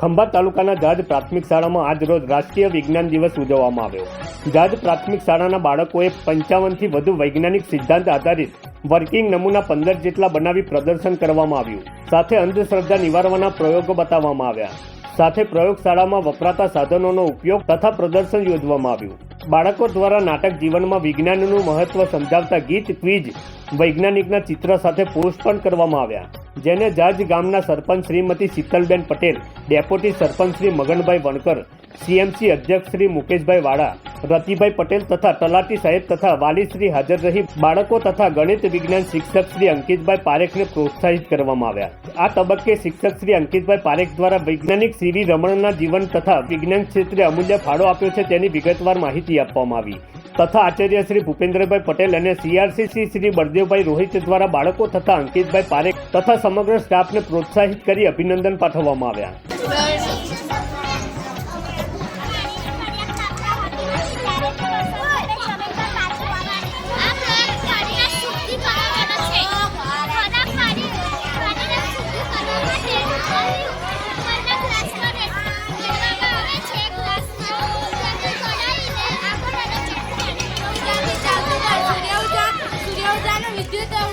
ખંભાત તાલુકાના જાજ પ્રાથમિક શાળામાં આજ રોજ રાષ્ટ્રીય વિજ્ઞાન દિવસ ઉજવવામાં આવ્યો. જાજ પ્રાથમિક શાળાના બાળકોએ પંચાવનથી વધુ વૈજ્ઞાનિક સિદ્ધાંત આધારિત વર્કિંગ નમૂના પંદર જેટલા બનાવી પ્રદર્શન કરવામાં આવ્યું. સાથે અંધશ્રદ્ધા નિવારવાના પ્રયોગો બતાવવામાં આવ્યા. સાથે પ્રયોગશાળામાં વપરાતા સાધનોનો ઉપયોગ તથા પ્રદર્શન યોજવામાં આવ્યું. બાળકો દ્વારા નાટક જીવનમાં વિજ્ઞાનનું મહત્વ સમજાવતા ગીત, ક્વિઝ, વૈજ્ઞાનિકના ચિત્ર સાથે પોસ્ટ પણ કરવામાં આવ્યા. જેને જાજ ગામના સરપંચ શ્રીમતી શીતલબેન પટેલ, ડેપ્યુટી સરપંચ શ્રી મગનભાઈ વણકર, સીએમસી અધ્યક્ષ શ્રી મુકેશભાઈ વાળા, રતિભાઈ પટેલ તથા તલાટી સાહેબ તથા વાલી શ્રી હાજર રહી બાળકો તથા ગણિત વિજ્ઞાન શિક્ષક શ્રી અંકિતભાઈ પારેખને પ્રોત્સાહિત કરવામાં આવ્યા. આ તબક્કે શિક્ષક શ્રી અંકિતભાઈ પારેખ દ્વારા વૈજ્ઞાનિક સીવી રમણના જીવન તથા વિજ્ઞાન ક્ષેત્રે અમૂલ્ય ફાળો આપ્યો છે તેની વિગતવાર માહિતી આપવામાં આવી. તથા આચાર્ય શ્રી ભૂપેન્દ્રભાઈ પટેલ અને સીઆરસીસી શ્રી બળદેવભાઈ રોહિત દ્વારા બાળકો તથા અંકિતભાઈ પારેખ તથા સમગ્ર સ્ટાફને પ્રોત્સાહિત કરી અભિનંદન પાઠવવામાં આવ્યા. 觉得